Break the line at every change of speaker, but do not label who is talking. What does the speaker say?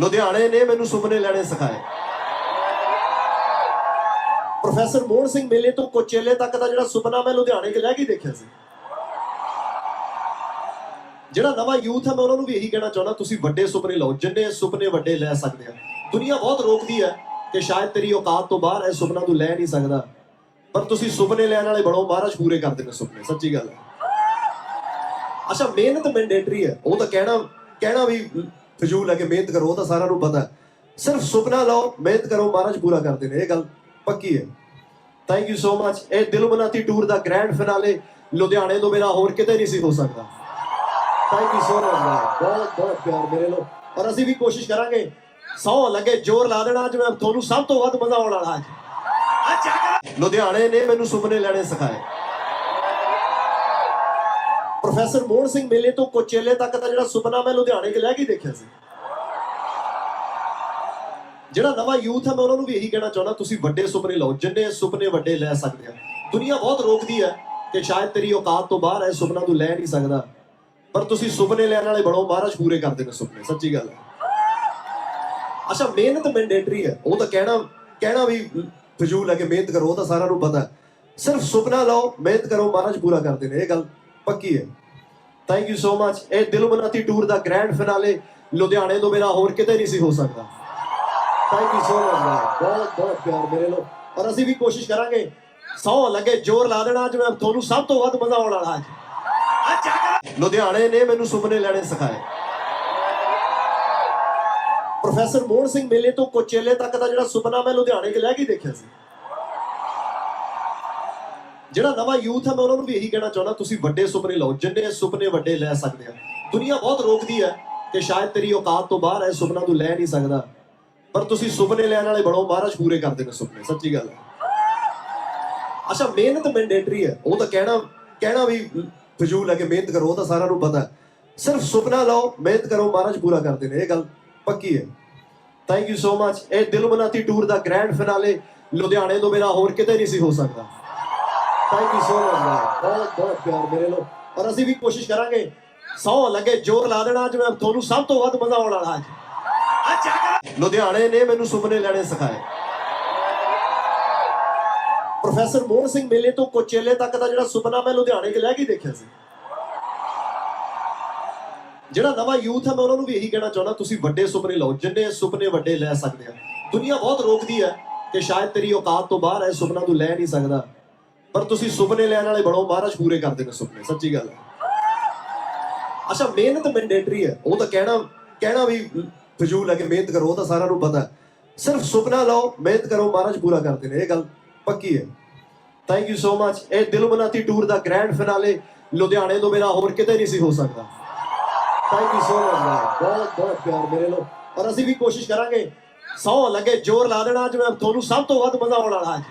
ਲੁਧਿਆਣੇ ਨੇ ਮੈਨੂੰ ਸੁਪਨੇ ਲੈਣੇ ਸਿਖਾਏ। ਪ੍ਰੋਫੈਸਰ ਮੋਹਨ ਸਿੰਘ ਮੇਲੇ ਤੋਂ ਕੋਚੇਲੇ ਤੱਕ ਦਾ ਜਿਹੜਾ ਸੁਪਨਾ ਮੈਂ ਲੁਧਿਆਣੇ 'ਚ ਲੈ ਕੇ ਦੇਖਿਆ ਸੀ। ਜਿਹੜਾ ਨਵਾਂ ਯੂਥ ਹੈ, ਮੈਂ ਉਹਨਾਂ ਨੂੰ ਵੀ ਇਹੀ ਕਹਿਣਾ ਚਾਹੁੰਦਾ, ਤੁਸੀਂ ਵੱਡੇ ਸੁਪਨੇ ਲਓ, ਜਿੰਨੇ ਸੁਪਨੇ ਵੱਡੇ ਲੈ ਸਕਦੇ ਆ। ਦੁਨੀਆ ਬਹੁਤ ਰੋਕਦੀ ਹੈ ਕਿ ਸ਼ਾਇਦ ਤੇਰੀ ਔਕਾਤ ਤੋਂ ਬਾਹਰ ਇਹ ਸੁਪਨਾ ਤੂੰ ਲੈ ਨਹੀਂ ਸਕਦਾ। ਪਰ ਤੁਸੀਂ ਸੁਪਨੇ ਲੈਣ ਵਾਲੇ ਬਣੋ, ਮਹਾਰਾਜ ਪੂਰੇ ਕਰਦੇ ਨੇ ਸੁਪਨੇ, ਸੱਚੀ ਗੱਲ। ਹੈ ਅੱਛਾ, ਮਿਹਨਤ ਮੈਂਡੇਟਰੀ ਹੈ। ਉਹ ਤਾਂ ਕਹਿਣਾ ਕਹਿਣਾ ਵੀ ਫਜ਼ੂਲ ਹੈ ਕਿ ਮਿਹਨਤ ਕਰੋ, ਉਹ ਤਾਂ ਸਾਰਿਆਂ ਨੂੰ ਪਤਾ। ਸਿਰਫ ਸੁਪਨਾ ਲਓ, ਮਿਹਨਤ ਕਰੋ, ਮਹਾਰਾਜ ਪੂਰਾ ਕਰਦੇ ਨੇ ਇਹ ਗੱਲ ਪੱਕੀ ਹੈ। ਥੈਂਕ ਯੂ ਸੋ ਮਚ ਇਹ ਦਿਲ ਮਨਾਤੀ ਟੂਰ ਦਾ ਗ੍ਰੈਂਡ ਫਿਨਾਲੇ ਲੁਧਿਆਣੇ ਤੋਂ ਮੇਰਾ ਹੋਰ ਕਿਤੇ ਨਹੀਂ ਸੀ ਹੋ ਸਕਦਾ। ਥੈਂਕ ਯੂ ਸੋ ਮਚ ਬਹੁਤ ਬਹੁਤ ਪਿਆਰ ਮੇਰੇ ਲੋ। ਔਰ ਅਸੀਂ ਵੀ ਕੋਸ਼ਿਸ਼ ਕਰਾਂਗੇ। ਸੌ ਲੱਗੇ, ਜ਼ੋਰ ਲਾ ਦੇਣਾ ਅੱਜ ਮੈਂ। ਤੁਹਾਨੂੰ ਸਭ ਤੋਂ ਵੱਧ ਮਜ਼ਾ ਆਉਣ ਵਾਲਾ ਅੱਜ। ਲੁਧਿਆਣੇ ਨੇ ਮੈਨੂੰ ਸੁਪਨੇ ਲੈਣੇ ਸਿਖਾਏ। ਪ੍ਰੋਫੈਸਰ ਮੋਹਨ ਸਿੰਘ ਮੇਲੇ ਤੋਂ ਕੋਚੇਲੇ ਤੱਕ ਦਾ ਜਿਹੜਾ ਸੁਪਨਾ ਮੈਂ ਲੁਧਿਆਣੇ 'ਚ ਲੈ ਕੇ ਦੇਖਿਆ ਸੀ। ਜਿਹੜਾ ਨਵਾਂ ਯੂਥ ਹੈ, ਮੈਂ ਉਹਨਾਂ ਨੂੰ ਵੀ ਇਹੀ ਕਹਿਣਾ ਚਾਹੁੰਦਾ, ਤੁਸੀਂ ਵੱਡੇ ਸੁਪਨੇ ਲਓ, ਜਿੰਨੇ ਸੁਪਨੇ ਵੱਡੇ ਲੈ ਸਕਦੇ ਆ। ਦੁਨੀਆ ਬਹੁਤ ਰੋਕਦੀ ਹੈ ਕਿ ਸ਼ਾਇਦ ਤੇਰੀ ਔਕਾਤ ਤੋਂ ਬਾਹਰ ਇਹ ਸੁਪਨਾ ਤੂੰ ਲੈ ਨਹੀਂ ਸਕਦਾ। ਪਰ ਤੁਸੀਂ ਸੁਪਨੇ ਲੈਣ ਵਾਲੇ ਬਣੋ, ਮਹਾਰਾਜ ਪੂਰੇ ਕਰਦੇ ਨੇ ਸੁਪਨੇ, ਸੱਚੀ ਗੱਲ ਹੈ। ਅੱਛਾ, ਮਿਹਨਤ ਮੈਂਡੇਟਰੀ ਹੈ। ਉਹ ਤਾਂ ਕਹਿਣਾ ਕਹਿਣਾ ਵੀ ਫਜ਼ੂਲ ਹੈ ਕਿ ਮਿਹਨਤ ਕਰੋ, ਉਹ ਤਾਂ ਸਾਰਿਆਂ ਨੂੰ ਪਤਾ ਸਿਰਫ ਸੁਪਨਾ ਲਓ, ਮਿਹਨਤ ਕਰੋ, ਮਹਾਰਾਜ ਪੂਰਾ ਕਰਦੇ ਨੇ ਇਹ ਗੱਲ ਪੱਕੀ ਹੈ। ਥੈਂਕ ਯੂ ਸੋ ਮਚ ਇਹ ਦਿਲ ਮਨਾਤੀ ਟੂਰ ਦਾ ਗ੍ਰੈਂਡ ਫਿਨਾਲੇ ਲੁਧਿਆਣੇ ਤੋਂ ਮੇਰਾ ਹੋਰ ਕਿਤੇ ਨਹੀਂ ਸੀ ਹੋ ਸਕਦਾ। ਥੈਂਕ ਯੂ ਸੋ ਮਚ ਬਹੁਤ ਬਹੁਤ ਪਿਆਰ ਮੇਰੇ ਲੋ ਔਰ ਅਸੀਂ ਵੀ ਕੋਸ਼ਿਸ਼ ਕਰਾਂਗੇ। ਸੌ ਲੱਗੇ, ਜ਼ੋਰ ਲਾ ਦੇਣਾ ਅੱਜ ਮੈਂ। ਤੁਹਾਨੂੰ ਸਭ ਤੋਂ ਵੱਧ ਮਜ਼ਾ ਆਉਣ ਵਾਲਾ ਅੱਜ। ਲੁਧਿਆਣੇ ਨੇ ਮੈਨੂੰ ਸੁਪਨੇ ਲੈਣੇ ਸਿਖਾਏ। ਪ੍ਰੋਫੈਸਰ ਮੋਹਨ ਸਿੰਘ ਮੇਲੇ ਤੋਂ ਕੋਚੇਲੇ ਤੱਕ ਦਾ ਜਿਹੜਾ ਸੁਪਨਾ ਮੈਂ ਲੁਧਿਆਣੇ 'ਚ ਲੈ ਕੇ ਦੇਖਿਆ ਸੀ। ਜਿਹੜਾ ਨਵਾਂ ਯੂਥ ਹੈ, ਮੈਂ ਉਹਨਾਂ ਨੂੰ ਵੀ ਇਹੀ ਕਹਿਣਾ ਚਾਹੁੰਦਾ, ਤੁਸੀਂ ਵੱਡੇ ਸੁਪਨੇ ਲਓ, ਜਿੰਨੇ ਸੁਪਨੇ ਵੱਡੇ ਲੈ ਸਕਦੇ ਆ। ਦੁਨੀਆ ਬਹੁਤ ਰੋਕਦੀ ਹੈ ਕਿ ਸ਼ਾਇਦ ਤੇਰੀ ਔਕਾਤ ਤੋਂ ਬਾਹਰ ਇਹ ਸੁਪਨਾ ਤੂੰ ਲੈ ਨਹੀਂ ਸਕਦਾ। ਪਰ ਤੁਸੀਂ ਸੁਪਨੇ ਲੈਣ ਵਾਲੇ ਬਣੋ, ਮਹਾਰਾਜ ਪੂਰੇ ਕਰਦੇ ਨੇ ਸੁਪਨੇ, ਸੱਚੀ ਗੱਲ ਹੈ। ਅੱਛਾ, ਮਿਹਨਤ ਮੈਂਡੇਟਰੀ ਹੈ। ਉਹ ਤਾਂ ਕਹਿਣਾ ਕਹਿਣਾ ਵੀ ਫਜ਼ੂਲ ਹੈ ਕਿ ਮਿਹਨਤ ਕਰੋ, ਉਹ ਤਾਂ ਸਾਰਿਆਂ ਨੂੰ ਪਤਾ ਹੈ। ਸਿਰਫ ਸੁਪਨਾ ਲਓ, ਮਿਹਨਤ ਕਰੋ, ਮਹਾਰਾਜ ਪੂਰਾ ਕਰਦੇ ਨੇ ਇਹ ਗੱਲ ਪੱਕੀ ਹੈ। ਥੈਂਕ ਯੂ ਸੋ ਮਚ ਇਹ ਦਿਲ ਮਨਾਤੀ ਟੂਰ ਦਾ ਗ੍ਰੈਂਡ ਫਿਨਾਲੇ ਲੁਧਿਆਣੇ ਤੋਂ ਮੇਰਾ ਹੋਰ ਕਿਤੇ ਨਹੀਂ ਸੀ ਹੋ ਸਕਦਾ। ਥੈਂਕ ਯੂ ਸੋ ਮਚ ਬਹੁਤ ਬਹੁਤ ਪਿਆਰ ਮੇਰੇ ਲੋ। ਔਰ ਅਸੀਂ ਵੀ ਕੋਸ਼ਿਸ਼ ਕਰਾਂਗੇ। ਸੌ ਲੱਗੇ, ਜ਼ੋਰ ਲਾ ਦੇਣਾ ਅੱਜ ਮੈਂ। ਤੁਹਾਨੂੰ ਸਭ ਤੋਂ ਵੱਧ ਮਜ਼ਾ ਆਉਣ ਵਾਲਾ ਅੱਜ। ਲੁਧਿਆਣੇ ਨੇ ਮੈਨੂੰ ਸੁਪਨੇ ਲੈਣੇ ਸਿਖਾਏ। ਪ੍ਰੋਫੈਸਰ ਮੋਹਨ ਸਿੰਘ ਮੇਲੇ ਤੋਂ ਕੋਚੇਲੇ ਤੱਕ ਦਾ ਜਿਹੜਾ ਸੁਪਨਾ ਮੈਂ ਲੁਧਿਆਣੇ 'ਚ ਲੈ ਕੇ ਦੇਖਿਆ ਸੀ। ਜਿਹੜਾ ਨਵਾਂ ਯੂਥ ਹੈ, ਮੈਂ ਉਹਨਾਂ ਨੂੰ ਵੀ ਇਹੀ ਕਹਿਣਾ ਚਾਹੁੰਦਾ, ਤੁਸੀਂ ਵੱਡੇ ਸੁਪਨੇ ਲਓ। ਜਿੰਨੇ ਸੁਪਨੇ ਵੱਡੇ ਲੈ ਸਕਦੇ ਆ। ਦੁਨੀਆ ਬਹੁਤ ਰੋਕਦੀ ਹੈ ਕਿ ਸ਼ਾਇਦ ਤੇਰੀ ਔਕਾਤ ਤੋਂ ਬਾਹਰ ਇਹ ਸੁਪਨਾ ਤੂੰ ਲੈ ਨਹੀਂ ਸਕਦਾ। ਪਰ ਤੁਸੀਂ ਸੁਪਨੇ ਲੈਣ ਵਾਲੇ ਬਣੋ, ਮਹਾਰਾਜ ਪੂਰੇ ਕਰਦੇ ਨੇ ਸੁਪਨੇ, ਸੱਚੀ ਗੱਲ ਅੱਛਾ, ਮਿਹਨਤ ਮੈਂਡੇਟਰੀ ਹੈ। ਉਹ ਤਾਂ ਕਹਿਣਾ ਕਹਿਣਾ ਵੀ ਫਜ਼ੂਲ ਹੈ ਕਿ ਮਿਹਨਤ ਕਰੋ, ਉਹ ਤਾਂ ਸਾਰਿਆਂ ਨੂੰ ਪਤਾ ਸਿਰਫ ਸੁਪਨਾ ਲਓ, ਮਿਹਨਤ ਕਰੋ, ਮਹਾਰਾਜ ਪੂਰਾ ਕਰਦੇ ਨੇ। ਇਹ ਗੱਲ ਪੱਕੀ ਹੈ। ਥੈਂਕ ਯੂ ਸੋ ਮਚ ਇਹ ਦਿਲ ਮਨਾਤੀ ਟੂਰ ਦਾ ਗ੍ਰੈਂਡ ਫਿਨਾਲੇ ਲੁਧਿਆਣੇ ਤੋਂ ਮੇਰਾ ਹੋਰ ਕਿਤੇ ਨਹੀਂ ਸੀ ਹੋ ਸਕਦਾ। ਥੈਂਕ ਯੂ ਸੋ ਮਚ ਬਹੁਤ ਬਹੁਤ ਪਿਆਰ ਮੇਰੇ ਲੋ। ਔਰ ਅਸੀਂ ਵੀ ਕੋਸ਼ਿਸ਼ ਕਰਾਂਗੇ। ਸੌ ਲੱਗੇ, ਜ਼ੋਰ ਲਾ ਦੇਣਾ ਅੱਜ ਮੈਂ। ਤੁਹਾਨੂੰ ਸਭ ਤੋਂ ਵੱਧ ਮਜ਼ਾ ਆਉਣ ਵਾਲਾ ਅੱਜ।